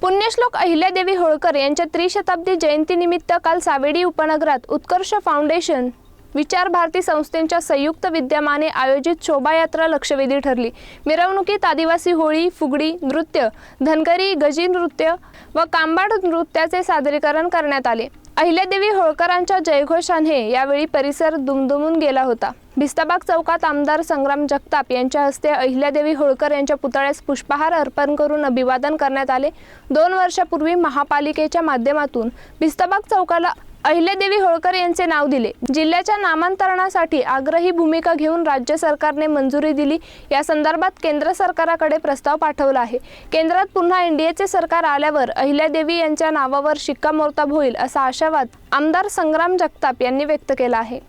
पुण्यश्लोक अहिल्यादेवी होळकर यांच्या त्रिशताब्दी जयंतीनिमित्त काल सावेडी उपनगरात उत्कर्ष फाउंडेशन विचार भारती संस्थेच्या संयुक्त विद्यमाने आयोजित शोभायात्रा लक्षवेधी ठरली. मिरवणुकीत आदिवासी होळी फुगडी नृत्य धनगरी गजी नृत्य व कांबाड नृत्याचे सादरीकरण करण्यात आले. अहिल्यादेवी होळकरांच्या जयघोषाने यावेळी परिसर दुमदुमून गेला होता. भिस्ताबाग चौकात आमदार संग्राम जगताप यांच्या हस्ते अहिल्यादेवी होळकर यांच्या पुतळ्यास पुष्पहार अर्पण करून अभिवादन करण्यात आले. दोन वर्षापूर्वी महापालिकेच्या माध्यमातून भिस्ताबाग चौकाला अहिल्यादेवी होळकर यांचे नाव दिले. जिल्ह्याच्या नामांतरणासाठी आग्रही भूमिका घेऊन राज्य सरकारने मंजुरी दिली. या संदर्भात केंद्र सरकाराकडे प्रस्ताव पाठवला आहे. केंद्रात पुन्हा एनडीएचे सरकार आल्यावर अहिल्यादेवी यांच्या नावावर शिक्कामोर्तब होईल असा आशावाद आमदार संग्राम जगताप यांनी व्यक्त केला आहे.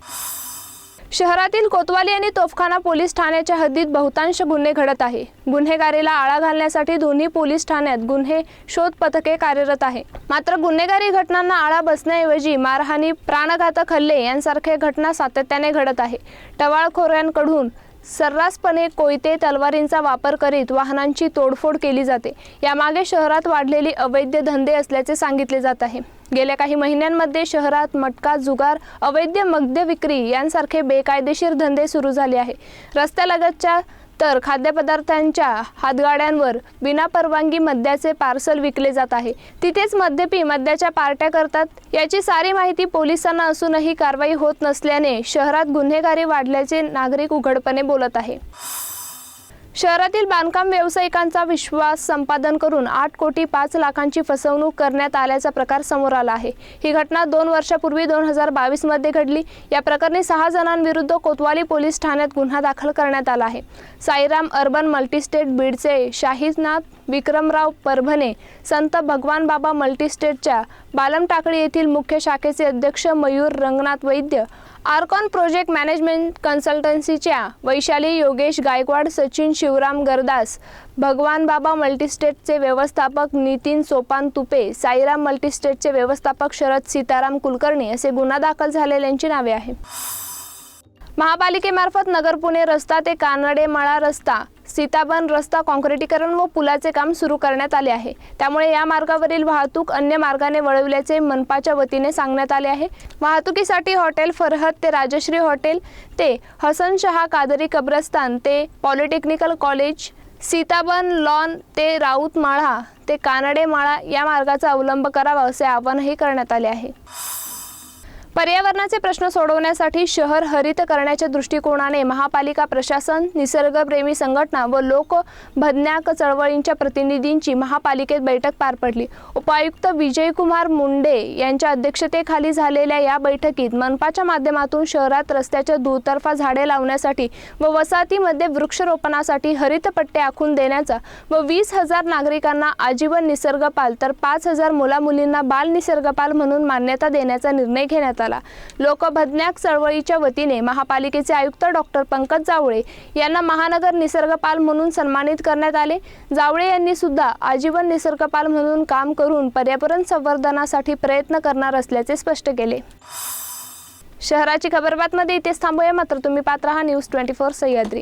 शहरातील कोतवाली आणि तोफखाना पोलीस ठाण्याच्या हद्दीत बहुतांश गुन्हे घडत आहे. गुन्हेगारीला आळा घालण्यासाठी दोन्ही पोलीस ठाण्यात गुन्हे शोध पथके कार्यरत आहे. मात्र गुन्हेगारी घटनांना आळा बसण्याऐवजी मारहाणी प्राणघातक हल्ले यांसारखे घटना सातत्याने घडत आहे. टवाळखोऱ्यांकडून सर्रासपणे कोयते तलवारींचा वापर करीत वाहनांची तोडफोड केली जाते. यामागे शहरात वाढलेली अवैध धंदे असल्याचे सांगितले जात आहे. गेल्या काही महिन्यांमध्ये शहरात मटका जुगार अवैध मद्य विक्री यांसारखे बेकायदेशीर धंदे सुरू झाले आहे. रस्त्यालगतच्या तर खाद्यपदार्थांच्या हातगाड्यांवर बिना परवानगी मद्याचे पार्सल विकले जात आहे. तिथेच मद्यपी मद्याच्या पार्ट्या करतात. याची सारी माहिती पोलिसांना असूनही कारवाई होत नसल्याने शहरात गुन्हेगारी वाढल्याचे नागरिक उघडपणे बोलत आहे. शहरातील बांधकाम व्यावसायिकांचा विश्वास संपादन करून आठ कोटी पाच लाखांची फसवणूक करण्यात आल्याचा प्रकार समोर आला आहे. ही घटना दोन वर्षापूर्वी दोन हजार बावीसमध्ये घडली. या प्रकरणी सहा जणांविरुद्ध कोतवाली पोलीस ठाण्यात गुन्हा दाखल करण्यात आला आहे. साईराम अर्बन मल्टीस्टेट बीडचे शाहीनाथ विक्रमराव परभणे संत भगवान बाबा मल्टीस्टेटच्या बालम टाकळी येथील मुख्य शाखेचे अध्यक्ष Mayur Ranganath Vaidya Arcon project management कन्सल्टन्सीच्या Vaishali Yogesh Gaikwad Sachin Shivram Gardas Bhagwan Baba मल्टीस्टेटचे व्यवस्थापक नितीन सोपान तुपे साईराम मल्टीस्टेटचे व्यवस्थापक शरद सीताराम कुलकर्णी असे गुन्हा दाखल झालेल्यांची नावे आहे महापालिकेमार्फत नगर पुणे रस्ता ते कानडे मळा रस्ता सीताबन रस्ता काँक्रिटीकरण व पुलाचे काम सुरू करण्यात आले आहे. त्यामुळे या मार्गावरील वाहतूक अन्य मार्गाने वळविल्याचे मनपाच्या वतीने सांगण्यात आले आहे. वाहतुकीसाठी हॉटेल फरहत ते राजश्री हॉटेल ते हसन शहा कादरी कब्रस्तान ते पॉलिटेक्निकल कॉलेज सीताबन लॉन ते राऊत माळा ते कानडे माळा या मार्गाचा अवलंब करावा असे आवाहनही करण्यात आले आहे. पर्यावरणाचे प्रश्न सोडवण्यासाठी शहर हरित करण्याच्या दृष्टिकोनाने महापालिका प्रशासन निसर्गप्रेमी संघटना व लोक भज्ञाक चळवळींच्या प्रतिनिधींची महापालिकेत बैठक पार पडली. उपायुक्त विजयकुमार मुंडे यांच्या अध्यक्षतेखाली झालेल्या या बैठकीत मनपाच्या माध्यमातून शहरात रस्त्याच्या दुतर्फा झाडे लावण्यासाठी व वसाहतीमध्ये वृक्षरोपणासाठी हरित पट्टे आखून देण्याचा व वीस हजार नागरिकांना आजीवन निसर्गपाल तर पाच हजार मुलामुलींना बाल निसर्गपाल म्हणून मान्यता देण्याचा निर्णय घेण्यात आला. लोकभज्ञाक चळवळीच्या वतीने महापालिकेचे आयुक्त डॉक्टर पंकज जावळे यांना महानगर निसर्गपाल म्हणून सन्मानित करण्यात आले. जावळे यांनी सुद्धा आजीवन निसर्गपाल म्हणून काम करून पर्यावरण संवर्धनासाठी प्रयत्न करणार असल्याचे स्पष्ट केले. शहराची खबरबातमध्ये इथेच थांबूया. मात्र तुम्ही पात्र हा news twenty four Sahyadri.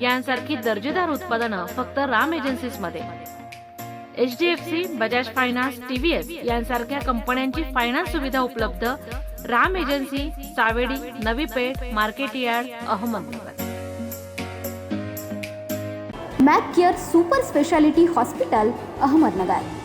यांसारखी दर्जेदार उत्पादनं फक्त Ram एजन्सीजमध्ये H D F C Bajaj finance TVS यांसारख्या कंपन्यांची फायनान्स सुविधा उपलब्ध Ram agency Savedi Navi Peth market yard Ahmednagar. Mac Care super speciality hospital Ahmednagar.